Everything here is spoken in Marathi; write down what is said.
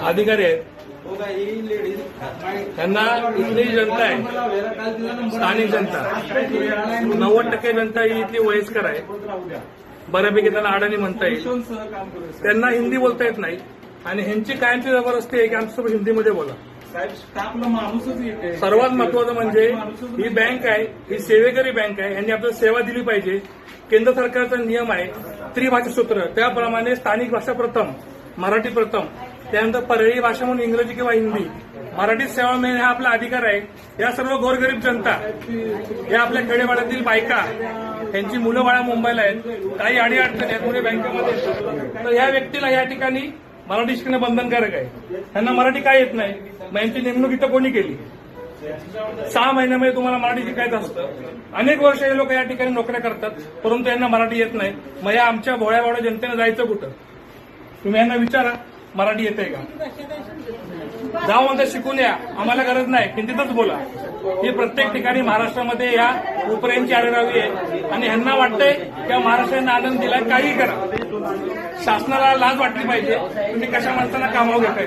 अधिकारी आहेत. त्यांना इथली जनता आहे. स्थानिक जनता. नव्वद टक्के जनता ही इथली वयस्कर आहे. बऱ्यापैकी त्यांना अडाणी म्हणता येईल. त्यांना हिंदी बोलता येत नाही. आणि ह्यांची कायमची जबरदस्ती आहे की आमच्यासोबत हिंदीमध्ये बोला. सर्वात महत्वाचं म्हणजे ही बँक आहे ही सेवेकरी बँक आहे. यांनी आपल्याला सेवा दिली पाहिजे. केंद्र सरकारचा नियम आहे त्रिभाषा सूत्र. त्याप्रमाणे स्थानिक भाषा प्रथम मराठी प्रथम त्यानंतर परळी भाषा म्हणून इंग्रजी किंवा हिंदी. मराठीत सेवा मिळणे हा आपला अधिकार आहे. या सर्व गोरगरीब जनता या आपल्या खेडेपाड्यातील बायका त्यांची मुलं बाळा मुंबईला आहेत. काही अडी अडचणी आहेत पुणे बँकेमध्ये तर या व्यक्तीला या ठिकाणी मराठी शिकणं बंधनकारक आहे. त्यांना मराठी काय येत नाही? मग यांची नेमणूक इथं कोणी केली? सहा महिन्यामध्ये तुम्हाला मराठी शिकायचं असतं. अनेक वर्ष हे लोक या ठिकाणी नोकऱ्या करतात परंतु यांना मराठी येत नाही. मग या आमच्या भोळ्या जनतेनं जायचं कुठं? तुम्ही यांना विचारा मराठी येते का? जाऊ म्हणता शिकून या आम्हाला गरज नाही हिंदीतच बोला. ही प्रत्येक ठिकाणी महाराष्ट्रामध्ये या उपऱ्यांची आढळावी आहे. आणि ह्यांना वाटतंय की महाराष्ट्राने आनंद दिला काही करा. शासनाला लाज वाटली पाहिजे. तुम्ही कशा माणसाला कामावर घेताय?